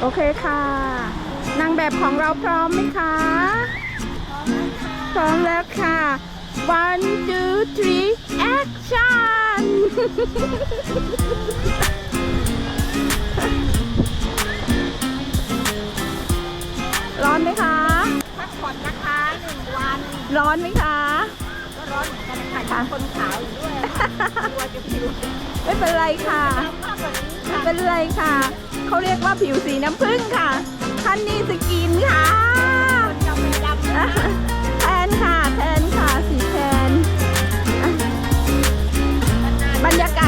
โอเคค่ะ นางแบบของเราพร้อมไหมคะ พร้อมแล้วค่ะ one two three action ร้อนไหมคะ พักผ่อนนะคะหนึ่งวัน ร้อนไหมคะ ก็ร้อนเหมือนกันค่ะยังคนขาวอยู่ด้วยตัวจะผิวไม่เป็นไรค่ะมากกว่านี้ไม่ค่ะเป็นไรค่ะ เขาเรียกว่าผิวสีน้ำผึ้งค่ะฮันนี่สกินค่ะคนจะไม่ดำนะคะแทนค่ะแทนค่ะสีแทนบรรยากาศ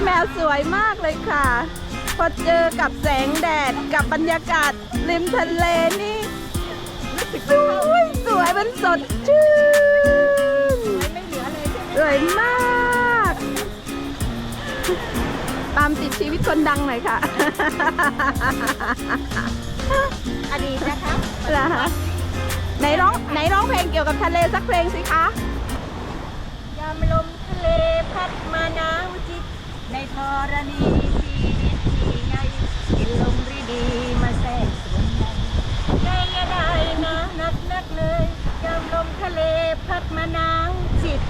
พี่แมวสวยมากเลยค่ะ พอเจอกับแสงแดดกับบรรยากาศริมทะเลนี่รู้สึกสวยสวยมันสดชื่นไม่เหลือเลยใช่ไหมสวยมาก ตามติดชีวิตคนดังหน่อยค่ะ อดีตนะคะเหรอคะไหนร้องไหนร้องเพลงเกี่ยวกับทะเลสักเพลงสิคะยามลมทะเลพัดมา รณีที่นิทีไงกินลมรีดีมาแทรกสวนในไงอะไรนะนักนักเลยยามลมทะเลพัดมานาวจิต